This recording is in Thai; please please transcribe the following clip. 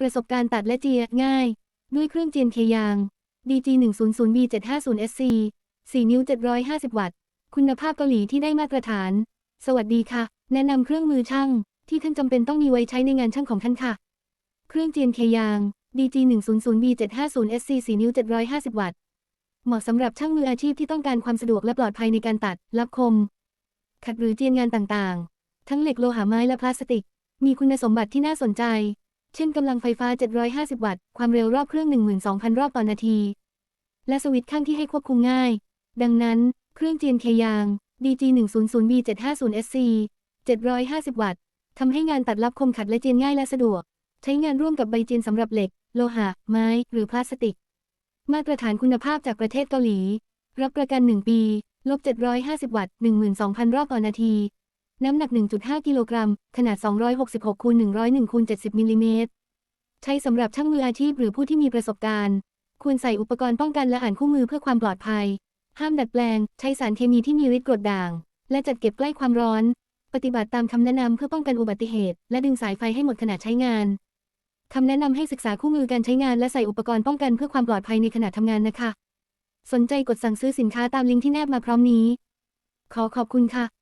ประสบการณ์ตัดและเจียง่าย ด้วยเครื่องเจียนเคยาง DG 1 0 0 B 7 5 0 SC 4 นิ้ว 750 วัตต์ คุณภาพเกาหลีที่ได้มาตรฐาน สวัสดีค่ะ แนะนำเครื่องมือช่างที่ท่านจำเป็นต้องมีไว้ใช้ในงานช่างของท่านค่ะ เครื่องเจียนเคยาง DG 1 0 0 B 7 5 0 SC 4 นิ้ว 750 วัตต์ เหมาะสำหรับช่างมืออาชีพที่ต้องการความสะดวกและปลอดภัยในการตัด รับคม ขัดหรือเจียนงานต่างๆ ทั้งเหล็กโลหะไม้และพลาสติก มีคุณสมบัติที่น่าสนใจ เช่นกำลังไฟฟ้า 750 วัตต์ ความเร็วรอบเครื่อง 12,000 รอบต่อนาที และสวิตช์ข้างที่ให้ควบคุมง่าย ดังนั้น เครื่องเจียนเคยาง DG 1 0 0 B 750 SC 750 วัตต์ทำให้งานตัดรับคมขัดและเจียนง่ายและสะดวก ใช้งานร่วมกับใบเจียนสำหรับเหล็ก โลหะ ไม้ หรือพลาสติก มาตรฐานคุณภาพจากประเทศเกาหลี รับประกัน 1 ปี ลบ 750 วัตต์ 12,000 รอบต่อนาที น้ำหนัก 1.5 กิโลกรัม ขนาด 266คูณ101คูณ70มิลลิเมตร ใช้สำหรับช่างมืออาชีพหรือผู้ที่มีประสบการณ์ ควรใส่อุปกรณ์ป้องกันและอ่านคู่มือเพื่อความปลอดภัย ห้ามดัดแปลง ใช้สารเคมีที่มีฤทธิ์กรดด่าง และจัดเก็บใกล้ความร้อน ปฏิบัติตามคำแนะนำเพื่อป้องกันอุบัติเหตุ และดึงสายไฟให้หมดขณะใช้งานคำแนะนำให้ศึกษาคู่มือการใช้งานและใส่อุปกรณ์ป้องกันเพื่อความปลอดภัยในขณะทำงานนะคะ สนใจกดสั่งซื้อสินค้าตามลิงก์ที่แนบมาพร้อมนี้ ขอขอบคุณค่ะ